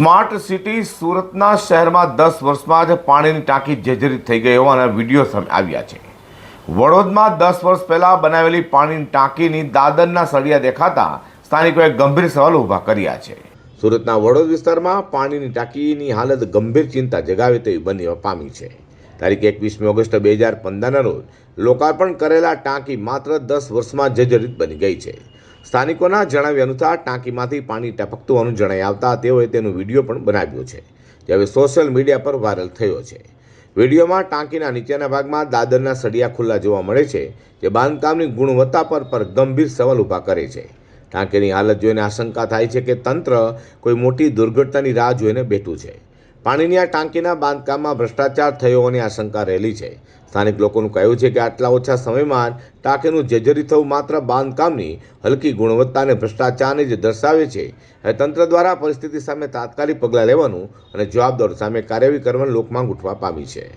Smart city સુરતના શહેરમાં દસ વર્ષમાં જ પાણીની ટાંકી જર્જરિત થઈ ગઈ હોવાના વીડિયો સામે આવ્યા છે. વડોદમાં દસ વર્ષ પહેલાં બનાવેલી પાણીની ટાંકીની દાદરના સળિયા દેખાતા સ્થાનિકોએ ગંભીર સવાલ ઊભા કર્યા છે. સુરતના વડોદ વિસ્તારમાં પાણીની ટાંકીની હાલત ગંભીર ચિંતા જગાવે તેવી બની પામી છે. તારીખ એકવીસમી ઓગસ્ટ બે હજાર પંદરના રોજ લોકાર્પણ કરેલા ટાંકી માત્ર દસ વર્ષમાં જર્જરિત બની ગઈ છે. સ્થાનિકોના જણાવ્યા અનુસાર ટાંકીમાંથી પાણી ટપકતું હોવાનું જણાઈ આવતા તેઓએ તેનો વીડિયો પણ બનાવ્યો છે, જે હવે સોશિયલ મીડિયા પર વાયરલ થયો છે. વિડીયોમાં ટાંકીના નીચેના ભાગમાં દાદરના સળિયા ખુલ્લા જોવા મળે છે, જે બાંધકામની ગુણવત્તા પર પર ગંભીર સવાલ ઊભા કરે છે. ટાંકીની હાલત જોઈને આશંકા થાય છે કે તંત્ર કોઈ મોટી દુર્ઘટનાની રાહ જોઈને બેઠું છે. પાણીની આ ટાંકીના બાંધકામમાં ભ્રષ્ટાચાર થયો હોવાની આશંકા રહેલી છે. સ્થાનિક લોકોનું કહેવું છે કે આટલા ઓછા સમયમાં ટાંકીનું જર્જરિત થવું માત્ર બાંધકામની હલકી ગુણવત્તા અને ભ્રષ્ટાચારને જ દર્શાવે છે. એ તંત્ર દ્વારા પરિસ્થિતિ સામે તાત્કાલિક પગલાં લેવાનું અને જવાબદારો સામે કાર્યવાહી કરવાની લોકમાંગ ઉઠવા પામી છે.